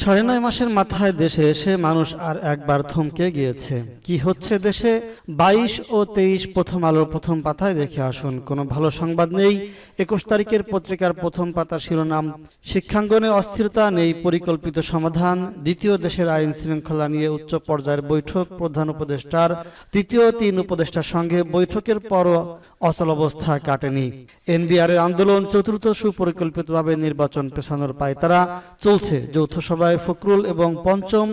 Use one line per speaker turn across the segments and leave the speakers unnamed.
সাড়ে নয় মাসের মাথায় দেশে এসে মানুষ আর একবার থমকে গিয়েছে। কি হচ্ছে দেশে? বাইশ ও তেইশ প্রথম আলোর প্রথম পাতায় দেখে আসুন। কোনো ভালো সংবাদ নেই। একুশ তারিখের পত্রিকার প্রথম পাতা শিরোনাম, শিক্ষাঙ্গনে অস্থিরতা নেই, পরিকল্পিত সমাধান, দ্বিতীয় দেশের আইন শৃঙ্খলা নিয়ে উচ্চ পর্যায়ের বৈঠক, প্রধান উপদেষ্টার, তৃতীয় তিন উপদেষ্টার সঙ্গে বৈঠকের পরও অচল অবস্থা কাটেনি। এনবিআর আন্দোলন চতুর্থ সুপরিকল্পিতভাবে নির্বাচন পেছানোর পায়তারা চলছে। যৌথ সভায় ফখরুল এবং পঞ্চম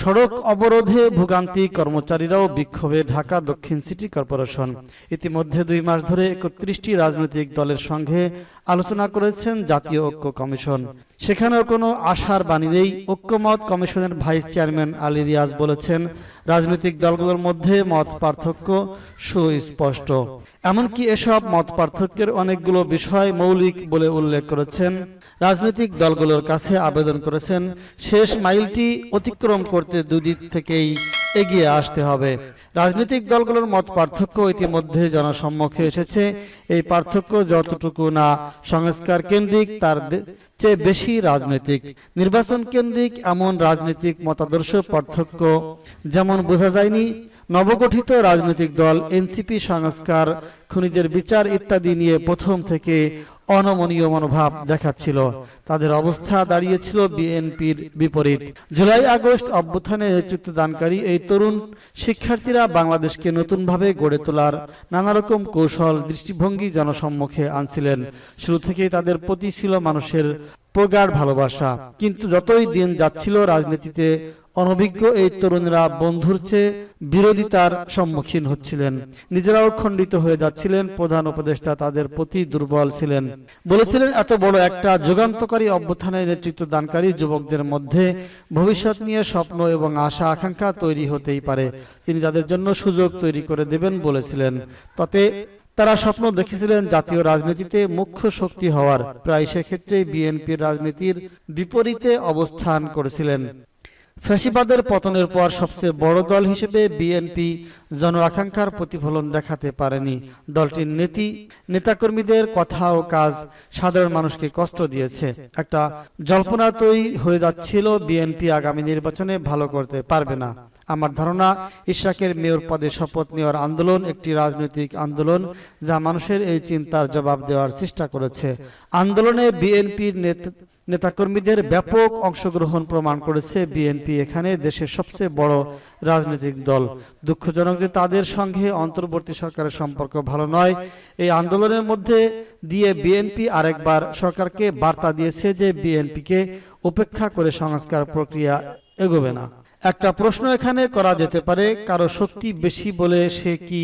সড়ক অবরোধে ভোগান্তি কর্মচারীরাও বিক্ষোভে ঢাকা দক্ষিণ সিটি কর্পোরেশন। ইতিমধ্যে দুই মাস ধরে একত্রিশটি রাজনৈতিক দলের সঙ্গে আলোচনা করেছেন জাতীয় ঐক্য কমিশন। সেখানেও কোনো আশার বাণী নেই। ঐক্যমত কমিশনের ভাইস চেয়ারম্যান আলী রিয়াজ বলেছেন, রাজনৈতিক দলগুলোর মধ্যে মত পার্থক্য সুস্পষ্ট। এমনকি এসব মত পার্থক্যের অনেকগুলো বিষয় মৌলিক বলে উল্লেখ করেছেন। রাজনৈতিক দলগুলোর কাছে আবেদন করেছেন, শেষ মাইলটি অতিক্রম করতে দুদিক থেকেই এগিয়ে আসতে হবে। রাজনৈতিক দলগুলোর মত পার্থক্য ইতিমধ্যে জনসম্মুখে এসেছে। এই পার্থক্য যতটুকু না সংস্কার কেন্দ্রিক, তার চেয়ে বেশি রাজনৈতিক। নির্বাচন কেন্দ্রিক এমন রাজনৈতিক মতাদর্শ পার্থক্য যেমন বোঝা যায়নি নবগঠিত রাজনৈতিক দল এনসিপি সংস্কার, খুনিদের বিচার ইত্যাদি নিয়ে প্রথম থেকে অনমনীয় মনোভাব দেখাচ্ছিল। তাদের অবস্থা দাঁড়িয়েছিল বিএনপির বিপরীত। জুলাই আগস্ট অভ্যুত্থানে নেতৃত্ব দানকারী এই তরুণ শিক্ষার্থীরা বাংলাদেশকে নতুনভাবে গড়ে তোলার নানা রকম কৌশল, দৃষ্টিভঙ্গি জনসম্মুখে আনছিলেন। শুরু থেকেই তাদের প্রতি ছিল মানুষের প্রগাঢ় ভালোবাসা। কিন্তু যতই দিন যাচ্ছিল রাজনীতিতে অনভিজ্ঞ এই তরুণরা বন্ধুর চেয়ে বিরোধিতার সম্মুখীন হচ্ছিলেন। নিজেরাও খণ্ডিত হয়ে যাচ্ছিলেন, প্রধান উপদেষ্টা তাদের প্রতি দুর্বল ছিলেন। বলেছিলেন, এত বড় একটা যুগান্তকারী অভ্যুত্থানের নেতৃত্ব দানকারী যুবকদের মধ্যে ভবিষ্যৎ নিয়ে স্বপ্ন এবং আশা, আকাঙ্ক্ষা তৈরি হতেই পারে। তিনি তাদের জন্য সুযোগ তৈরি করে দেবেন বলেছিলেন। তাতে তারা স্বপ্ন দেখেছিলেন জাতীয় রাজনীতিতে মুখ্য শক্তি হওয়ার। প্রায় সেক্ষেত্রে বিএনপির রাজনীতির বিপরীতে অবস্থান করেছিলেন। ফ্যাসিবাদের পতনের পর সবচেয়ে বড় দল হিসেবে বিএনপি জন আকাঙ্ক্ষার প্রতিফলন দেখাতে পারেনি। দলটির নীতি, নেতাকর্মীদের কথা ও কাজ সাধারণ মানুষকে কষ্ট দিয়েছে। একটা জল্পনা তৈরি হয়ে যাচ্ছিল, বিএনপি আগামী নির্বাচনে ভালো করতে পারবে না। আমার ধারণা, ইশরাকের মেয়র পদে শপথ নেওয়ার আন্দোলন একটি রাজনৈতিক আন্দোলন যা মানুষের এই চিন্তার জবাব দেওয়ার চেষ্টা করেছে। আন্দোলনে বিএনপির নেতাকর্মীদের ব্যাপক অংশগ্রহণ প্রমাণ করেছে বিএনপি এখানে দেশের সবচেয়ে বড় রাজনৈতিক দল। দুঃখজনক যে তাদের সঙ্গে অন্তর্বর্তী সরকারের সম্পর্ক ভালো নয়। এই আন্দোলনের মধ্যে দিয়ে বিএনপি আরেকবার সরকারকে বার্তা দিয়েছে যে বিএনপিকে উপেক্ষা করে সংস্কার প্রক্রিয়া এগোবে না। একটা প্রশ্ন এখানে করা যেতে পারে, কারও শক্তি বেশি বলে সে কি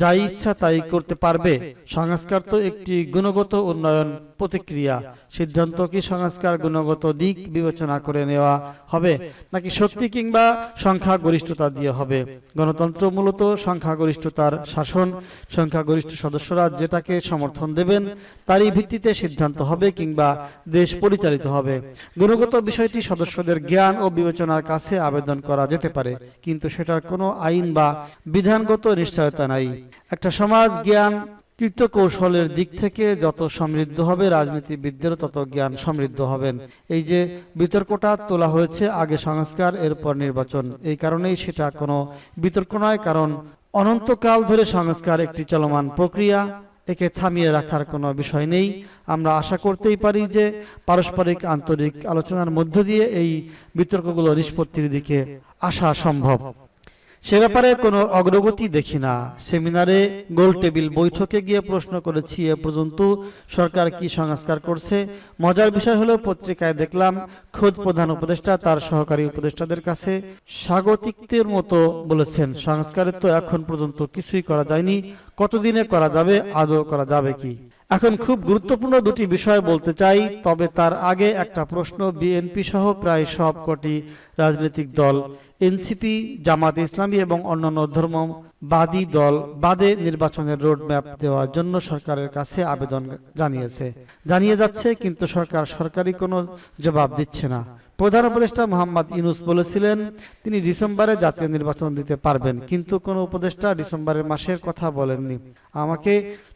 যা ইচ্ছা তাই করতে পারবে? সংস্কার তো একটি গুণগত উন্নয়ন প্রতিক্রিয়া। সিদ্ধান্ত কি সংস্কার গুণগত দিক বিবেচনা করে নেওয়া হবে, নাকি শক্তি কিংবা সংখ্যাগরিষ্ঠতা দিয়ে হবে? গণতন্ত্র মূলত সংখ্যাগরিষ্ঠতার শাসন। সংখ্যাগরিষ্ঠ সদস্যরা যেটাকে সমর্থন দেবেন, তারই ভিত্তিতে সিদ্ধান্ত হবে কিংবা দেশ পরিচালিত হবে। গুণগত বিষয়টি সদস্যদের জ্ঞান ও বিবেচনার কাছে আবেদন করা যেতে পারে, কিন্তু সেটার কোনো আইন বা বিধানগত নিশ্চয়তা নাই। একটা সমাজ জ্ঞান কৃত কৌশলের দিক থেকে যত সমৃদ্ধ হবে রাজনীতিবিদদেরও তত জ্ঞান সমৃদ্ধ হবেন। এই যে বিতর্কটা তোলা হয়েছে আগে সংস্কার, এরপর নির্বাচন, এই কারণেই সেটা কোনো বিতর্ক নয়, কারণ অনন্তকাল ধরে সংস্কার একটি চলমান প্রক্রিয়া। একে থামিয়ে রাখার কোনো বিষয় নেই। আমরা আশা করতেই পারি যে পারস্পরিক আন্তরিক আলোচনার মধ্য দিয়ে এই বিতর্কগুলো নিষ্পত্তির দিকে আসা সম্ভব। সে ব্যাপারে কোনো অগ্রগতি দেখি না। সেমিনারে গোল টেবিল বৈঠকে গিয়ে প্রশ্ন করেছি, এ পর্যন্ত সরকার কি সংস্কার করছে? মজার বিষয় হলো, পত্রিকায় দেখলাম, খোদ প্রধান উপদেষ্টা তার সহকারী উপদেষ্টাদের কাছে স্বাগতিকদের মতো বলেছেন, সংস্কারের তো এখন পর্যন্ত কিছুই করা যায়নি। কতদিনে করা যাবে? আদৌ করা যাবে কি? এখন খুব গুরুত্বপূর্ণ দুটি বিষয় বলতে চাই, তবে তার আগে একটা প্রশ্ন বিএনপি সহ প্রায় সব কটি রাজনৈতিক দল এনসিপি জামাত ইসলামী এবং অন্যান্য ধর্মবাদী দল বাদে নির্বাচনের রোডম্যাপ দেওয়ার জন্য সরকারের কাছে আবেদন জানিয়েছে। জানিয়ে যাচ্ছে, কিন্তু সরকার সরকারি কোনো জবাব দিচ্ছে না। প্রধান উপদেষ্টা মোহাম্মদ ইউনুস বলেছিলেন, তিনি ডিসেম্বরে জাতীয় নির্বাচন দিতে পারবেন, কিন্তু কোনো উপদেষ্টা ডিসেম্বরের মাসের কথা বলেননি। আমাকে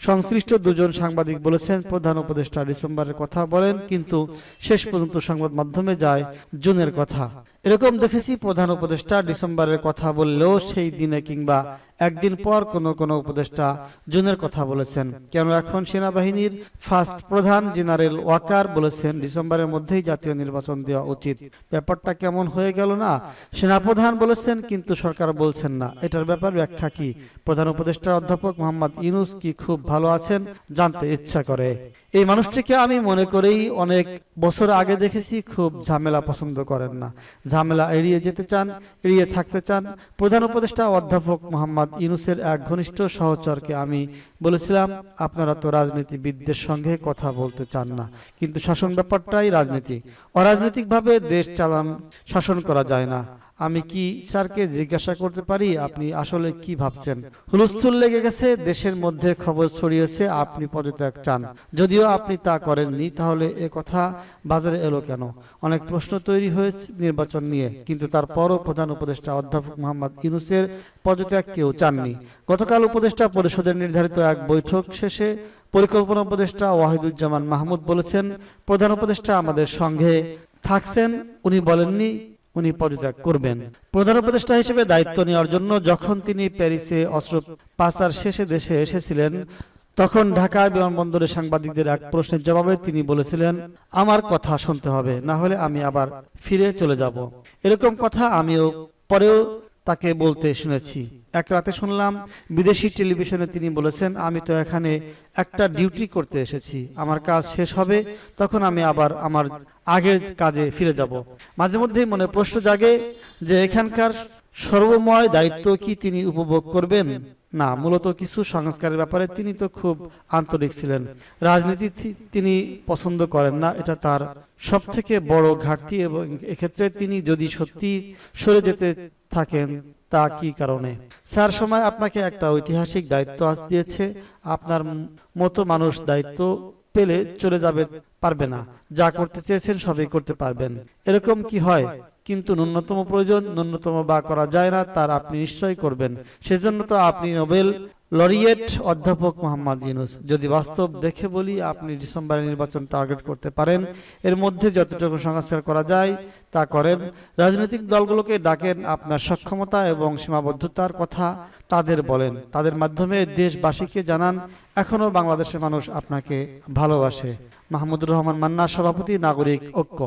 সংশ্লিষ্ট দুজন সাংবাদিক বলেছেন, প্রধান উপদেষ্টা ডিসেম্বরের কথা বলেন, কিন্তু শেষ পর্যন্ত সংবাদ মাধ্যমে যায় জুনের কথা। এরকম দেখেছি প্রধান উপদেষ্টা ডিসেম্বরের কথা বললেও সেই দিনে কিংবা একদিন পর কোন কোন উপদেষ্টা জুনের কথা বলেছেন। কেন এখন সেনাবাহিনীর ফার্স্ট প্রধান জেনারেল ওয়াকার বলেছেন, ডিসেম্বরের মধ্যেই জাতীয় নির্বাচন দেওয়া উচিত। ব্যাপারটা কেমন হয়ে গেল না? সেনাপ্রধান বলেছেন, কিন্তু সরকার বলছেন না। এটার ব্যাপার ব্যাখ্যা কি? প্রধান উপদেষ্টা অধ্যাপক মোহাম্মদ ইনুস কি খুব ভালো আছেন, জানতে ইচ্ছা করে। এই মানুষটিকে আমি মনে করেই অনেক বছর আগে দেখেছি, খুব ঝামেলা পছন্দ করেন না। ঝামেলা এড়িয়ে যেতে চান, এড়িয়ে থাকতে চান, প্রধান উপদেষ্টা অধ্যাপক মোহাম্মদ ইউনুসের এক ঘনিষ্ঠ সহচরকে আমি বলেছিলাম, আপনারা তো রাজনীতিবিদদের সঙ্গে কথা বলতে চান না, কিন্তু শাসন ব্যাপারটাই রাজনীতি। অরাজনৈতিকভাবে দেশ চালান, শাসন করা যায় না। আমি কি স্যারকে জিজ্ঞাসা করতে পারি? আপনি আসলে কি ভাবছেন? হুলস্থুল লেগে গেছে দেশের মধ্যে খবর ছড়িয়েছে আপনি পদত্যাগ চান। যদিও আপনি তা করেননি তাহলে এ কথা বাজারে এলো কেন? অনেক প্রশ্ন তৈরি হয়েছে নির্বাচন নিয়ে কিন্তু তারপরও প্রধান উপদেষ্টা অধ্যাপক মোহাম্মদ ইউনুসের পদত্যাগ কেউ চাননি। গতকাল উপদেষ্টা পরিষদের নির্ধারিত এক বৈঠক শেষে পরিকল্পনা উপদেষ্টা ওয়াহিদুজ্জামান মাহমুদ বলেছেন প্রধান উপদেষ্টা আমাদের সঙ্গে থাকছেন উনি বলেননি উনি পদত্যাগ করবেন। প্রধান উপদেষ্টা হিসেবে দায়িত্ব নেওয়ার জন্য যখন তিনি প্যারিসে অস্ত্র পাচার শেষে দেশে এসেছিলেন, তখন ঢাকা বিমানবন্দরে সাংবাদিকদের এক প্রশ্নের জবাবে তিনি বলেছিলেন, আমার কথা শুনতে হবে, না হলে আমি আবার ফিরে চলে যাব। এরকম কথা আমিও পরেও তাকে বলতে শুনেছি। এক রাতে শুনলাম বিদেশি টেলিভিশনে তিনি বলেছেন, আমি তো এখানে একটা ডিউটি করতে এসেছি। আমার কাজ শেষ হবে, তখন আমি আবার আমার আগের কাজে ফিরে যাব। মাঝে মধ্যেই মনে প্রশ্ন জাগে যে এখানকার সর্বময় দায়িত্ব কি তিনি উপভোগ করবেন? না, মূলত কিছু সংস্কারের ব্যাপারে তিনি তো খুব আন্তরিক ছিলেন। রাজনীতি তিনি পছন্দ করেন না, এটা তার সব থেকে বড় ঘাটতি এবং এক্ষেত্রে তিনি যদি সত্যি সরে যেতে থাকেন তা কি কারণে? স্যার, সময় আপনাকে একটা ঐতিহাসিক দায়িত্ব আজ দিয়েছে। আপনার মতো মানুষ দায়িত্ব পেলে চলে যাবে, পারবে না। যা করতে চেয়েছেন সবই করতে পারবেন। এরকম কি হয়? কিন্তু ন্যূনতম প্রয়োজন, ন্যূনতম বা করা যায় না, তার আপনি নিশ্চয়ই করবেন। সেজন্য তো আপনি নোবেল লরিয়েট অধ্যাপক মোহাম্মদ ইউনুস। যদি বাস্তব দেখে বলি, আপনি ডিসেম্বরে নির্বাচন টার্গেট করতে পারেন। এর মধ্যে যতটুকু সংস্কার করা যায়, তা করেন। রাজনৈতিক দলগুলোকে ডাকেন আপনার সক্ষমতা এবং সীমাবদ্ধতার কথা তাদের বলেন। তাদের মাধ্যমে দেশবাসীকে জানান এখনও বাংলাদেশের মানুষ আপনাকে ভালোবাসে। মাহমুদুর রহমান মান্না, সভাপতি নাগরিক ঐক্য।